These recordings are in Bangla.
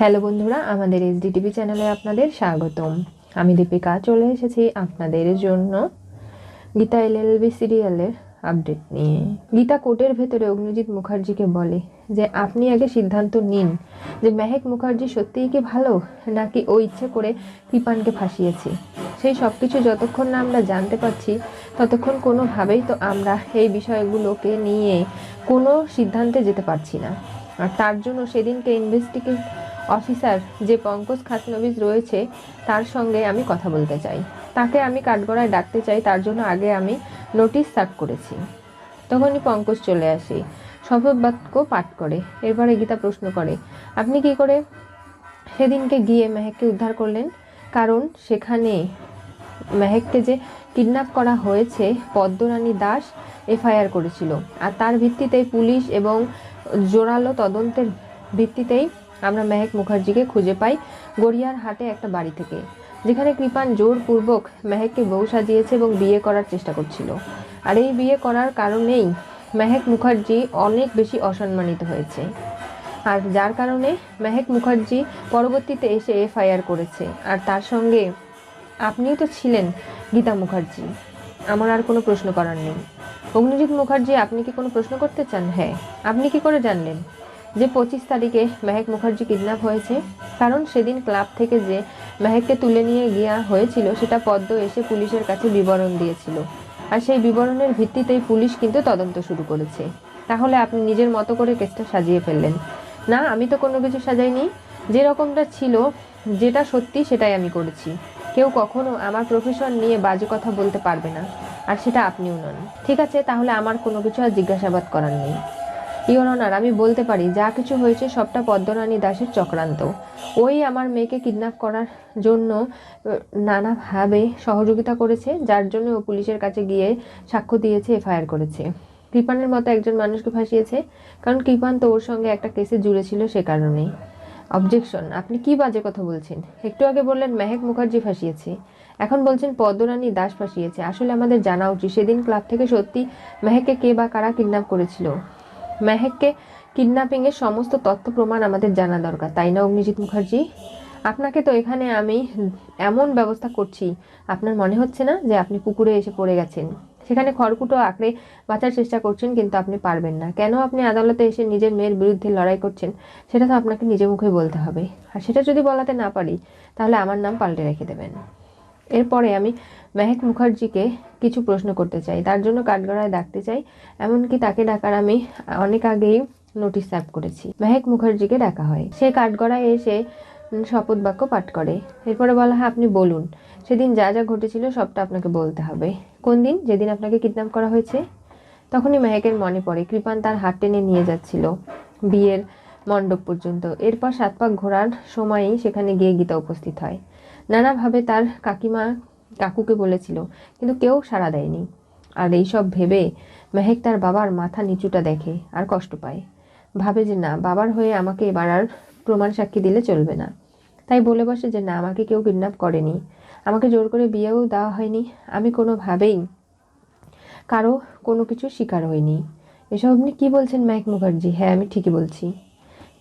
হ্যালো বন্ধুরা, আমাদের এসডিটিভি চ্যানেলে আপনাদের স্বাগতম। আমি দীপিকা, চলে এসেছি আপনাদের জন্য গীতা এলএলবি সিরিয়ালের আপডেট নিয়ে। গীতা কোর্টের ভেতরে অগ্নিজিৎ মুখার্জিকে বলে যে, আপনি আগে সিদ্ধান্ত নিন যে মেহেক মুখার্জি সত্যিই কি ভালো নাকি ও ইচ্ছে করে কৃপানকে ফাঁসিয়েছে। সেই সব কিছু যতক্ষণ না আমরা জানতে পারছি, ততক্ষণ কোনোভাবেই তো আমরা এই বিষয়গুলোকে নিয়ে কোনো সিদ্ধান্তে যেতে পারছি না। আর তার জন্য সেদিনকে ইনভেস্টিগেট অফিসার যে পঙ্কজ খাসনবিজ রয়েছে, তার সঙ্গে আমি কথা বলতে চাই। তাকে আমি কাঠগড়ায় ডাকতে চাই, তার জন্য আগে আমি নোটিশ সার্ভ করেছি। তখনই পঙ্কজ চলে আসে শপথ বাক্য পাঠ করে, এরপরে গীতা প্রশ্ন করে, আপনি কি করে সেদিনকে গিয়ে মেহেককে উদ্ধার করলেন? কারণ সেখানে মেহেককে যে কিডন্যাপ করা হয়েছে, পদ্মরানী দাস এফআইআর করেছিল। আর তার ভিত্তিতেই পুলিশ এবং জোরালো তদন্তের ভিত্তিতেই আমরা মেহেক মুখার্জিকে খুঁজে পাই গড়িয়ার হাটে একটা বাড়ি থেকে, যেখানে কৃপান জোরপূর্বক মেহেককে বউ সাজিয়েছে এবং বিয়ে করার চেষ্টা করছিল। আর এই বিয়ে করার কারণেই মেহেক মুখার্জি অনেক বেশি অসম্মানিত হয়েছে। আর যার কারণে মেহেক মুখার্জি পরবর্তীতে এসে এফআইআর করেছে। আর তার সঙ্গে আপনিও তো ছিলেন গীতা মুখার্জি। আমার আর কোনো প্রশ্ন করার নেই। অগ্নিজিৎ মুখার্জি, আপনি কি কোনো প্রশ্ন করতে চান? হ্যাঁ। আপনি কি করে জানলেন? যে পঁচিশ তারিখে মেহেক মুখার্জি কিডন্যাপ হয়েছে, কারণ সেদিন ক্লাব থেকে যে মেহেককে তুলে নিয়ে গিয়া হয়েছিল, সেটা পদ্ম এসে পুলিশের কাছে বিবরণ দিয়েছিল। আর সেই বিবরণের ভিত্তিতেই পুলিশ কিন্তু তদন্ত শুরু করেছে। তাহলে আপনি নিজের মতো করে কেসটা সাজিয়ে ফেললেন। না, আমি তো কোনো কিছু সাজাইনি। যে রকমটা ছিল, যেটা সত্যি সেটাই আমি করেছি। কেউ কখনো আমার প্রফেশন নিয়ে বাজে কথা বলতে পারবে না, আর সেটা আপনিও নন। ঠিক আছে, তাহলে আমার কোনো কিছু আর জিজ্ঞাসাবাদ করার নেই। ইওর অনার আমি বলতে পারি, যা কিছু হয়েছে সবটা পদ্মরানী দাসের চক্রান্ত। ওই আমার মেয়েকে কিডন্যাপ করার জন্য নানাভাবে সহযোগিতা করেছে, যার জন্য ও পুলিশের কাছে গিয়ে সাক্ষ্য দিয়েছে, এফআইআর করেছে। কৃপানের মতো একজন মানুষকে ফাঁসিয়েছে, কারণ কৃপান তো ওর সঙ্গে একটা কেসে জুড়ে ছিল সে কারণেই অবজেকশন আপনি কি বাজে কথা বলছেন? একটু আগে বললেন মেহেক মুখার্জি ফাঁসিয়েছে। এখন বলছেন পদ্মরানী দাস ফাঁসিয়েছে। আসলে আমাদের জানা উচিত, সেদিন ক্লাব থেকে সত্যি মেহেককে কে বা কারা কিডন্যাপ করেছিল। মেহেককে কিডন্যাপিংয়ের সমস্ত তথ্য প্রমাণ আমাদের জানা দরকার, তাই না অগ্নিজিৎ মুখার্জি? আপনাকে তো এখানে আমি এমন ব্যবস্থা করছি, আপনার মনে হচ্ছে না যে আপনি পুকুরে এসে পড়ে গেছেন? সেখানে খড়কুটো আঁকড়ে বাঁচার চেষ্টা করছেন কিন্তু আপনি পারবেন না। কেন আপনি আদালতে এসে নিজের মেয়ের বিরুদ্ধে লড়াই করছেন, সেটা তো আপনাকে নিজে মুখে বলতে হবে। আর সেটা যদি বলাতে না পারি, তাহলে আমার নাম পাল্টে রেখে দেবেন। এরপরে আমি মেহেক মুখার্জিকে কিছু প্রশ্ন করতে চাই। তার জন্য কাঠগড়ায় ডাকতে চাই, এমনকি তাকে ডাকার আমি অনেক আগেই নোটিশ সার্ভ করেছি। মেহেক মুখার্জিকে ডাকা হয়। সে কাঠগড়ায় এসে শপথ বাক্য পাঠ করে। এরপরে বলা হয়, আপনি বলুন, সেদিন যা যা ঘটেছিল সবটা আপনাকে বলতে হবে। কোন দিন? যেদিন আপনাকে কিডন্যাপ করা হয়েছে? তখনই মেহেকের মনে পড়ে, কৃপান তার হাত টেনে নিয়ে যাচ্ছিল বিয়ের মণ্ডপ পর্যন্ত। এরপর সাত পাক ঘোরার সময়ই সেখানে গিয়ে গীতা উপস্থিত হয়। নানাভাবে তার কাকিমা কাকুকে বলেছিল, কিন্তু কেউ সাড়া দেয়নি। আর এইসব ভেবে মেহেক তার বাবার মাথা নিচুটা দেখে আর কষ্ট পায়। ভাবে যে না, বাবার হয়ে আমাকে এবার আর প্রমাণ সাক্ষী দিলে চলবে না। তাই বলে বসে যে না, আমাকে কেউ কিডন্যাপ করেনি। আমাকে জোর করে বিয়েও দেওয়া হয়নি। আমি কোনোভাবেই কারও কোনো কিছু শিকার হয়নি এসব আপনি কী বলছেন ম্যাক মুখার্জি? হ্যাঁ আমি ঠিকই বলছি।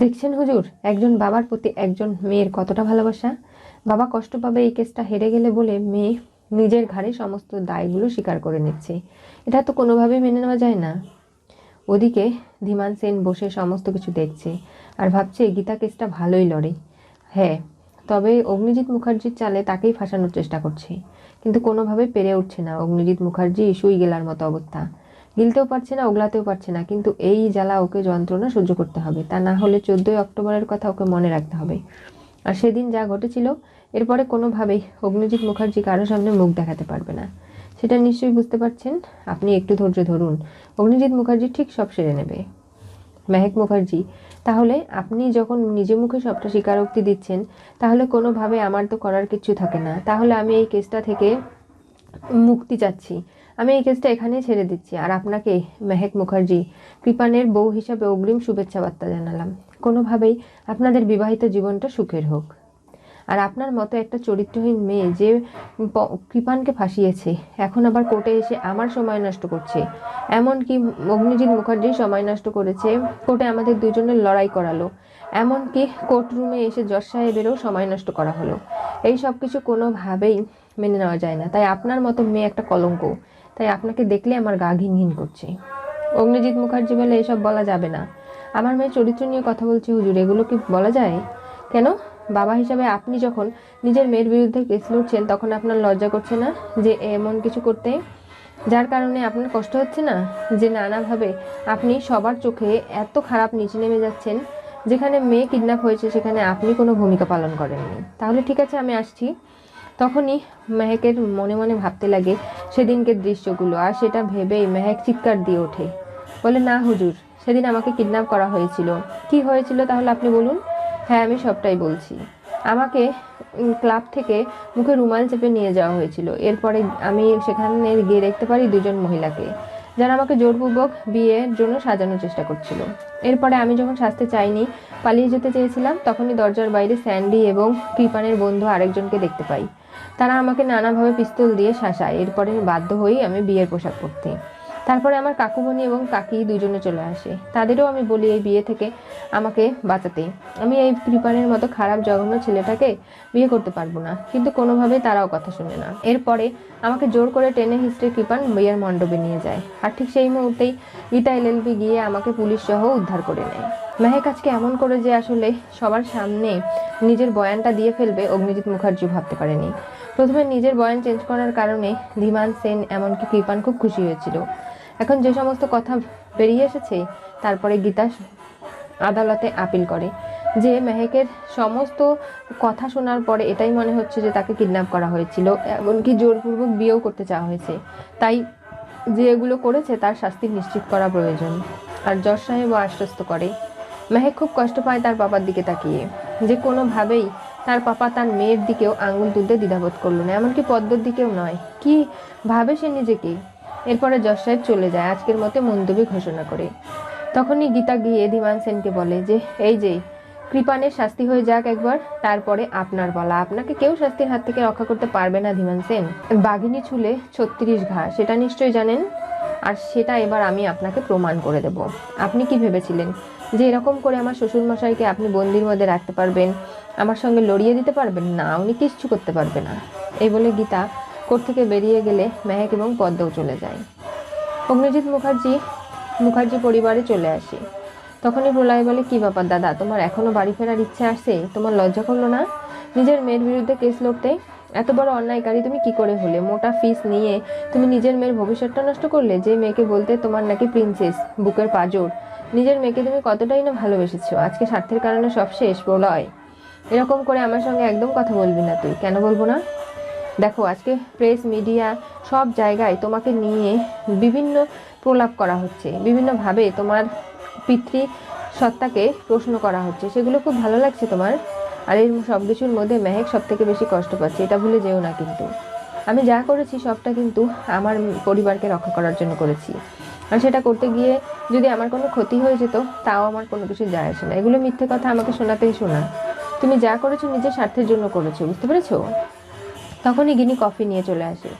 দেখছেন হুজুর, একজন বাবার প্রতি একজন মেয়ের কতটা ভালোবাসা? বাবা কষ্ট পাবে এই কেসটা হেরে গেলে বলে মেয়ে নিজের ঘাড়ে সমস্ত দায়গুলো স্বীকার করে নিচ্ছে। এটা তো কোনোভাবেই মেনে নেওয়া যায় না। ওদিকে ধীমান সেন বসে সমস্ত কিছু দেখছে আর ভাবছে গীতা কেসটা ভালোই লড়ে। হ্যাঁ তবে অগ্নিজিৎ মুখার্জির চালে তাকেই ফাঁসানোর চেষ্টা করছে। কিন্তু কোনোভাবে পেরে উঠছে না অগ্নিজিৎ মুখার্জি শুই গেলার মতো অবস্থা। গিলতেও পারছে না, ওগলাতেও পারছে না, কিন্তু এই জ্বালা ওকে যন্ত্রণা সহ্য করতে হবে। তা না হলে চোদ্দোই অক্টোবরের কথা ওকে মনে রাখতে হবে। আর সেদিন যা ঘটেছিল এরপরে কোনোভাবেই অগ্নিজিৎ মুখার্জি কারও সামনে মুখ দেখাতে পারবে না। সেটা নিশ্চয়ই বুঝতে পারছেন। আপনি একটু ধৈর্য ধরুন। অগ্নিজিৎ মুখার্জি ঠিক সব সেরে নেবে। মেহেক মুখার্জি, তাহলে আপনি যখন নিজে মুখে সবটা স্বীকারোক্তি দিচ্ছেন, তাহলে কোনোভাবে আমার তো করার কিছু থাকে না। তাহলে আমি এই কেসটা থেকে মুক্তি চাচ্ছি। আমি এই কেসটা এখানেই ছেড়ে দিচ্ছি। আর আপনাকে, মেহেক মুখার্জি, কৃপানের বউ হিসাবে অগ্রিম শুভেচ্ছা বার্তা জানালাম। কোনোভাবেই আপনাদের বিবাহিত জীবনটা সুখের হোক। আর আপনার মতো একটা চরিত্রহীন মেয়ে যে কৃপানকে ফাঁসিয়েছে, এখন আবার কোর্টে এসে আমার সময় নষ্ট করছে। এমনকি অগ্নিজিৎ মুখার্জি সময় নষ্ট করেছে, কোর্টে আমাদের দুজনের লড়াই করালো। এমনকি কোর্টরুমে এসে জজ সাহেবেরও সময় নষ্ট করা হলো। এই সব কিছু কোনোভাবেই মেনে নেওয়া যায় না। তাই আপনার মতো মেয়ে একটা কলঙ্ক। তাই আপনাকে দেখলে আমার গা ঘিন করছে। অগ্নিজিৎ মুখার্জি বলে এসব বলা যাবে না। আমার মেয়ের চরিত্র নিয়ে কথা বলছি, হুজুর, এগুলো কি বলা যায়? কেন? বাবা হিসাবে আপনি যখন নিজের মেয়ের বিরুদ্ধে কেস লড়ছেন, তখন আপনার লজ্জা করছে না যে এমন কিছু করতে? যার কারণে আপনার কষ্ট হচ্ছে না? যে নানাভাবে আপনি সবার চোখে এত খারাপ নিচে নেমে যাচ্ছেন, যেখানে মেয়ে কিডন্যাপ হয়েছে, সেখানে আপনি কোনো ভূমিকা পালন করেননি। তাহলে ঠিক আছে, আমি আসছি। তখনই মেহেকের মনে মনে ভাবতে লাগে সেদিনকের দৃশ্যগুলো, আর সেটা ভেবেই মেহেক চিৎকার দিয়ে ওঠে। বলে, না হুজুর, সেদিন আমাকে কিডন্যাপ করা হয়েছিল। কি হয়েছিল তাহলে আপনি বলুন? হ্যাঁ আমি সবটাই বলছি। আমাকে ক্লাব থেকে মুখে রুমাল চেপে নিয়ে যাওয়া হয়েছিল। এরপরে আমি সেখানে গিয়ে দেখতে পারি দুজন মহিলাকে, যারা আমাকে জোরপূর্বক বিয়ের জন্য সাজানোর চেষ্টা করছিল। এরপরে আমি যখন শাস্তি চাইনি, পালিয়ে যেতে চেয়েছিলাম, তখনই দরজার বাইরে স্যান্ডি এবং কৃপানের বন্ধু আরেকজনকে দেখতে পাই। তারা আমাকে নানাভাবে পিস্তল দিয়ে শাসায়। এরপরে বাধ্য হই আমি বিয়ের পোশাক পরতে। তারপরে আমার কাকুমণি এবং কাকি দুজনে চলে আসে। তাদেরও আমি বলি এই বিয়ে থেকে আমাকে বাঁচাতে। আমি এই কৃপানের মতো খারাপ জঘন্য ছেলেটাকে বিয়ে করতে পারব না, কিন্তু কোনোভাবে তারাও কথা শুনে না। এরপরে আমাকে জোর করে টেনে হিস্ট্রি কৃপান বিয়ের মণ্ডপে নিয়ে যায়। আর ঠিক সেই মুহূর্তেই গীতা এলএলবি গিয়ে আমাকে পুলিশ সহ উদ্ধার করে নেয়। মেহেক আজকে এমন করে যে আসলে সবার সামনে নিজের বয়ানটা দিয়ে ফেলবে অগ্নিজিৎ মুখার্জি ভাবতে পারেনি। প্রথমে নিজের বয়ান চেঞ্জ করার কারণে ধীমান সেন এমনকি কৃপান খুব খুশি হয়েছিল। এখন যে সমস্ত কথা বেরিয়ে এসেছে, তারপরে গীতা আদালতে আপিল করে। যে মেহেকের সমস্ত কথা শোনার পরে এটাই মনে হচ্ছে যে তাকে কিডন্যাপ করা হয়েছিল, এমনকি জোরপূর্বক বিয়েও করতে চাওয়া হয়েছে। তাই যে এগুলো করেছে, তার শাস্তি নিশ্চিত করা প্রয়োজন। আর যশ সাহেবও আশ্বস্ত করে। মেহেক খুব কষ্ট পায় তার বাবার দিকে তাকিয়ে। যে কোনোভাবেই তার পাপা তার মেয়ের দিকেও আঙুল তুলতে দ্বিধাবোধ করল না, এমনকি পদ্মর দিকেও নয়। কি ভাবে সে নিজেকে এরপরে যশ সাহেব চলে যায়। আজকের মতে মন্তব্য ঘোষণা করে। তখনই গীতা গিয়ে ধীমান সেনকে বলে যে, এই যে, কৃপানের শাস্তি হয়ে যাক একবার, তারপরে আপনার বলা। আপনাকে কেউ শাস্তির হাত থেকে রক্ষা করতে পারবে না ধীমান সেন। বাঘিনী ছুলে ছত্রিশ ঘা। সেটা নিশ্চয়ই জানেন? আর সেটা এবার আমি আপনাকে প্রমাণ করে দেব। আপনি কি ভেবেছিলেন যে এরকম করে আমার শ্বশুরমশাইকে আপনি বন্দির মধ্যে রাখতে পারবেন? আমার সঙ্গে লড়িয়ে দিতে পারবেন? না, উনি কিচ্ছু করতে পারবে না। এই বলে গীতা কোর্ট থেকে বেরিয়ে গেলে মেহেক এবং পদ্মও চলে যায়। অগ্নিজিৎ মুখার্জি মুখার্জি পরিবারে চলে আসে। তখনই প্রলয় বলে, কি ব্যাপার দাদা, তোমার এখনও বাড়ি ফেরার ইচ্ছে আসে তোমার লজ্জা করল না? নিজের মেয়ের বিরুদ্ধে কেস লড়তে? এত বড় অন্যায়কারী, তুমি কি করে হলে? মোটা ফিস নিয়ে তুমি নিজের মেয়ের ভবিষ্যৎটা নষ্ট করলে? যে মেয়েকে বলতে তোমার নাকি প্রিন্সেস, বুকের পাজর। নিজের মেয়েকে তুমি কতটাই না ভালোবেসেছো? আজকে স্বার্থের কারণে সব শেষ, প্রলয়। এরকম করে আমার সঙ্গে একদম কথা বলবি না তুই। কেন বলব না? দেখো, আজকে প্রেস মিডিয়া সব জায়গায় তোমাকে নিয়ে বিভিন্ন প্রলাপ করা হচ্ছে। বিভিন্নভাবে তোমার পিতৃ সত্তাকে প্রশ্ন করা হচ্ছে। সেগুলো খুব ভালো লাগছে তোমার। আর এই সব কিছুর মধ্যে মেহেক সব থেকে বেশি কষ্ট পাচ্ছে, এটা ভুলে যেও না কিন্তু। আমি যা করেছি সবটা কিন্তু আমার পরিবারকে রক্ষা করার জন্য করেছি। আর সেটা করতে গিয়ে যদি আমার কোনো ক্ষতি হয়ে যেত, তাও আমার কোনো কিছু যায় আসে না। এগুলো মিথ্যে কথা আমাকে শোনাতেই শোনা। তুমি যা করেছ নিজের স্বার্থের জন্য করেছ, বুঝতে পেরেছ? তখনই গিনি কফি নিয়ে চলে আসে।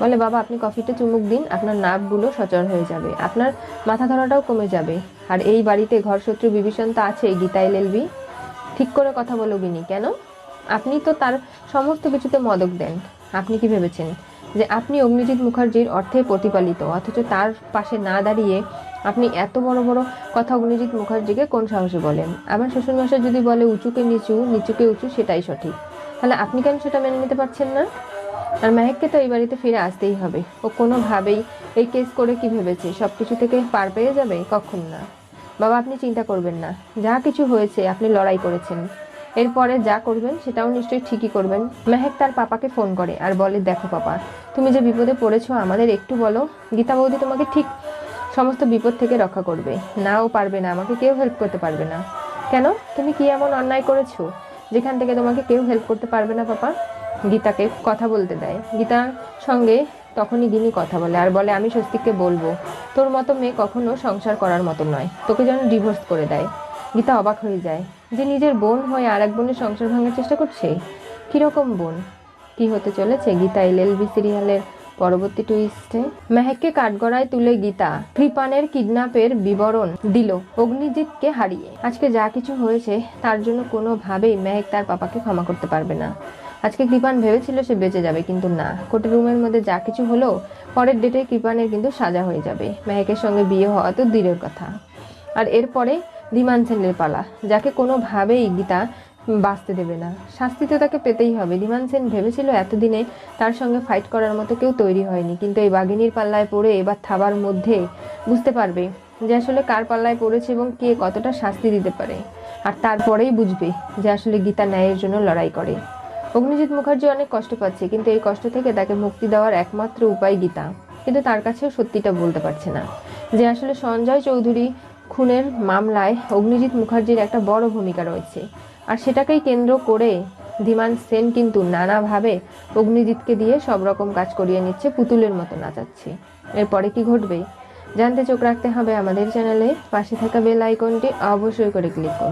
বলে, বাবা, আপনি কফিতে চুমুক দিন, আপনার নার্ভগুলো সচল হয়ে যাবে, আপনার মাথা ধরাটাও কমে যাবে। আর এই বাড়িতে ঘর শত্রু বিভীষণ তো আছেই গীতাই এলবি ঠিক করে কথা বলো গিনি, কেন? আপনি তো তার সমস্ত কিছুতে মদক দেন। আপনি কি ভেবেছেন যে আপনি অগ্নিজিৎ মুখার্জির অর্থে প্রতিপালিত, অথচ তার পাশে না দাঁড়িয়ে আপনি এত বড় বড় কথা অগ্নিজিৎ মুখার্জিকে কোন সাহসে বলেন? আমার শ্বশুরমশাই যদি বলে, উঁচুকে নিচু, নিচুকে উঁচু, সেটাই সঠিক। তাহলে আপনি কেন সেটা মেনে নিতে পারছেন না? আর মেহেককে তো এই বাড়িতে ফিরে আসতেই হবে। ও কোনোভাবেই এই কেস করে কি ভেবেছে? সব কিছু থেকে পার পেয়ে যাবে? কখন না? বাবা, আপনি চিন্তা করবেন না। যা কিছু হয়েছে, আপনি লড়াই করেছেন। এরপরে যা করবেন, সেটাও নিশ্চয়ই ঠিকই করবেন। মেহেক তার পাপাকে ফোন করে আর বলে, দেখো পাপা, তুমি যে বিপদে পড়েছো, আমাদের একটু বলো। গীতা বৌদি তোমাকে ঠিক সমস্ত বিপদ থেকে রক্ষা করবে। নাও পারবে না। আমাকে কেউ হেল্প করতে পারবে না। কেন? তুমি কি এমন অন্যায় করেছ? যেখান থেকে তোমাকে কেউ হেল্প করতে পারবে না, পাপা। গীতাকে কথা বলতে দেয়। গীতার সঙ্গে তখনই গিনি কথা বলে আর বলে, আমি স্বস্তিককে বলব, তোর মতো মেয়ে কখনো সংসার করার মতো নয়। তোকে যেন ডিভোর্স করে দেয়। গীতা অবাক হয়ে যায়, যে নিজের বোন হয়ে আর এক বোনের সংসার ভাঙার চেষ্টা করছে? কীরকম বোন? কি হতে চলেছে? গীতা এল বি সিরিয়ালের পরবর্তী টুইস্টে মেহেককে কাঠগড়ায় তুলে গীতা কৃপানের কিডন্যাপের বিবরণ দিল অগ্নিজিৎকে হারিয়ে। আজকে যা কিছু হয়েছে, তার জন্য কোনোভাবেই মেহেক তার পাপাকে ক্ষমা করতে পারবে না। আজকে কৃপান ভেবেছিল সে বেঁচে যাবে, কিন্তু না। কোর্টের রুমের মধ্যে যা কিছু হলো, পরের ডেটে কৃপানের কিন্তু সাজা হয়ে যাবে। মেহেকের সঙ্গে বিয়ে হওয়া তো দূরের কথা। আর এরপরে ধীমান সেনের পালা, যাকে কোনোভাবেই গীতা বাঁচতে দেবে না। শাস্তি তো তাকে পেতেই হবে। ধীমান সেন ভেবেছিল এতদিনে তার সঙ্গে ফাইট করার মতো কেউ তৈরি হয়নি। কিন্তু এই বাঘিনীর পাল্লায় পড়ে এবার থাবার মধ্যে বুঝতে পারবে যে আসলে কার পাল্লায় পড়েছে এবং কে কতটা শাস্তি দিতে পারে। আর তারপরেই বুঝবে যে আসলে গীতা ন্যায়ের জন্য লড়াই করে। অগ্নিজিৎ মুখার্জি অনেক কষ্ট পাচ্ছে, কিন্তু এই কষ্ট থেকে তাকে মুক্তি দেওয়ার একমাত্র উপায় গীতা। কিন্তু তার কাছেও সত্যিটা বলতে পারছে না যে আসলে সঞ্জয় চৌধুরী খুনের মামলায় অগ্নিজিৎ মুখার্জির একটা বড় ভূমিকা রয়েছে। আর সেটাকেই কেন্দ্র করে ধীমান সেন কিন্তু নানাভাবে অগ্নিজিৎকে দিয়ে সব রকম কাজ করিয়ে নিচ্ছে, পুতুলের মতো নাচাচ্ছে। এরপরে কি ঘটবে? জানতে চোখ রাখতে হবে আমাদের চ্যানেলে। পাশে থাকা বেল আইকনটি অবশ্যই করে ক্লিক করুন।